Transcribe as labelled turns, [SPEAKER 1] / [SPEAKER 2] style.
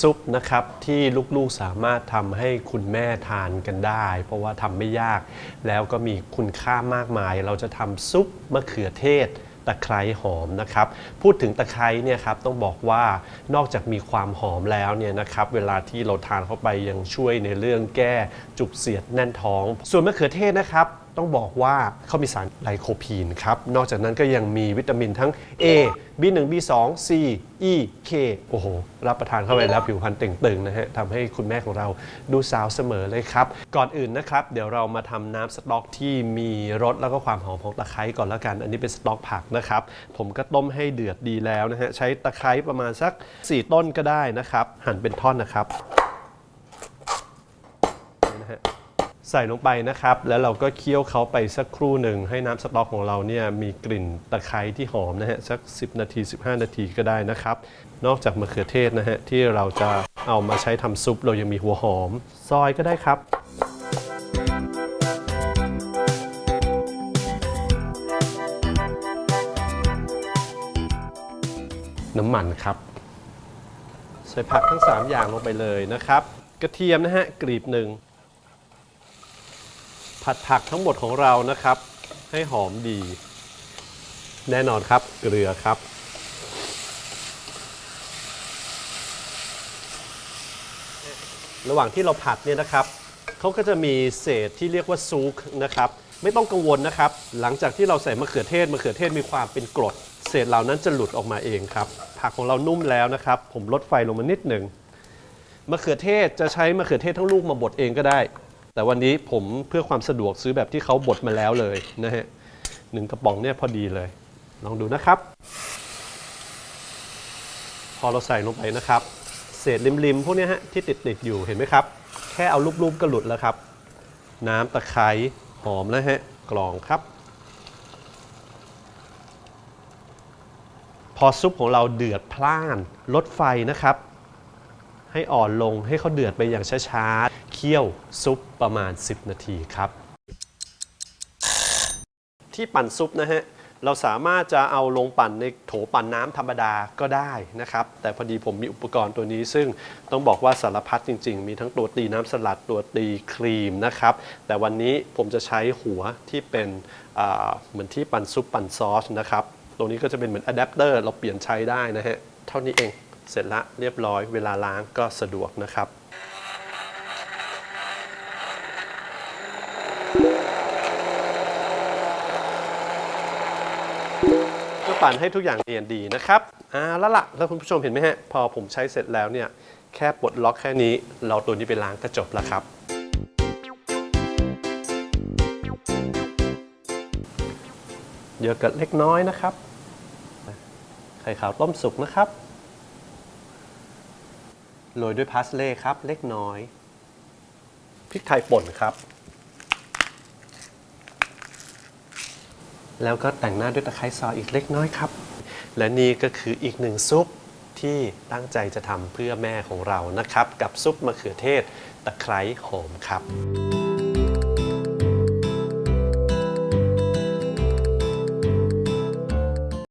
[SPEAKER 1] ซุปนะครับที่ลูกๆสามารถทำให้คุณแม่ทานกันได้ เพราะว่าทำไม่ยาก แล้วก็มีคุณค่ามากมาย เราจะทำซุปมะเขือเทศตะไคร้หอมนะครับพูดถึงตะไคร้เนี่ยครับต้องบอกว่านอกจากมีความหอมแล้วเนี่ยนะครับเวลาที่เราทานเข้าไปยังช่วยในเรื่องแก้จุกเสียดแน่นท้อง ส่วนมะเขือเทศนะครับ ต้องบอกว่าเขามีสารไลโคพีนครับ นอกจากนั้นก็ยังมีวิตามินทั้ง A B1 B2 C E K โอ้โห รับประทานเข้าไปแล้วผิวพรรณตึงๆนะฮะทำให้คุณแม่ของเราดูสาวเสมอเลยครับ ก่อนอื่นนะครับ เดี๋ยวเรามาทำน้ำสต๊อกที่มีรสแล้วก็ความหอมของตะไคร้ก่อนแล้วกัน อันนี้เป็นสต๊อกผักนะครับ ผมก็ต้มให้เดือดดีแล้วนะฮะ ใช้ตะไคร้ประมาณสัก 4 ต้นก็ได้นะครับ หั่นเป็นท่อนนะครับนี่นะฮะ ใส่ลงไปนะครับ แล้วเราก็เคี่ยวเขาไปสักครู่หนึ่ง ให้น้ำสต๊อกของเราเนี่ยมีกลิ่นตะไคร้ที่หอมนะฮะสัก 10 นาที 15 นาทีก็ได้นะครับ นอกจากมะเขือเทศนะฮะที่เราจะเอามาใช้ทำซุป เรายังมีหัวหอม ซอยก็ได้ครับน้ำมันครับ ใส่ผักทั้ง 3 อย่างลงไปเลยนะครับ กระเทียมนะฮะกรีบหนึ่ง ผัดผักทั้งหมดของเรานะครับ ให้หอมดี แน่นอนครับเกลือครับ ระหว่างที่เราผัดเนี่ยนะครับเขาก็จะมีเศษที่เรียกว่าซุกนะครับ ไม่ต้องกังวลนะครับ หลังจากที่เราใส่มะเขือเทศมะเขือเทศมีความเป็นกรด เศษเหล่านั้นจะหลุดออกมาเองครับ ผักของเรานุ่มแล้วนะครับ ผมลดไฟลงมานิดหนึ่งมะเขือเทศจะใช้มะเขือเทศทั้งลูกมาบดเองก็ได้ แต่วันนี้ผมเพื่อความสะดวกซื้อแบบที่เขาบดมาแล้วเลยนะฮะหนึ่งกระป๋องเนี่ยพอดีเลย ลองดูนะครับ พอเราใส่ลงไปนะครับ เศษริมๆพวกนี้ฮะที่ติดๆอยู่เห็นไหมครับ แค่เอารูปๆก็หลุดแล้วครับ น้ำตะไคร้หอมแล้วฮะกรองครับ พอซุปของเราเดือดพล่านลดไฟนะครับ ให้อ่อนลงให้เขาเดือดไปอย่างช้าๆ เคี่ยวซุปประมาณ 10 นาทีครับ ที่ปั่นซุปนะฮะเราสามารถจะเอาลงปั่นในโถปั่นน้ำธรรมดาก็ได้นะครับ แต่พอดีผมมีอุปกรณ์ตัวนี้ ซึ่งต้องบอกว่าสารพัดจริง ๆ มีทั้งตัวตีน้ำสลัดตัวตีครีมนะครับ แต่วันนี้ผมจะใช้หัวที่เป็นเหมือนที่ปั่นซุปปั่นซอสนะครับ ตรงนี้ก็จะเป็นเหมือนอะแดปเตอร์เราเปลี่ยนใช้ได้นะฮะ เท่านี้เอง เสร็จละเรียบร้อยเวลาล้างก็สะดวกนะครับก็ปั่นให้ทุกอย่างเนียนดีนะครับอ่าแล้วละแล้วคุณผู้ชมเห็นไหมฮะ พอผมใช้เสร็จแล้วเนี่ย แค่ปลดล็อกแค่นี้ เราตัวนี้ไปล้างก็จบแล้วครับ เยอะกับเล็กน้อยนะครับ ไข่ขาวต้มสุกนะครับ โรยด้วยพาสเล่ครับ เล็กน้อย พริกไทยป่นครับ แล้วก็แต่งหน้าด้วยตะไคร้ซอยอีกเล็กน้อยครับ และนี่ก็คืออีกหนึ่งซุปที่ตั้งใจจะทำเพื่อแม่ของเรานะครับ กับซุปมะเขือเทศตะไคร้หอมครับ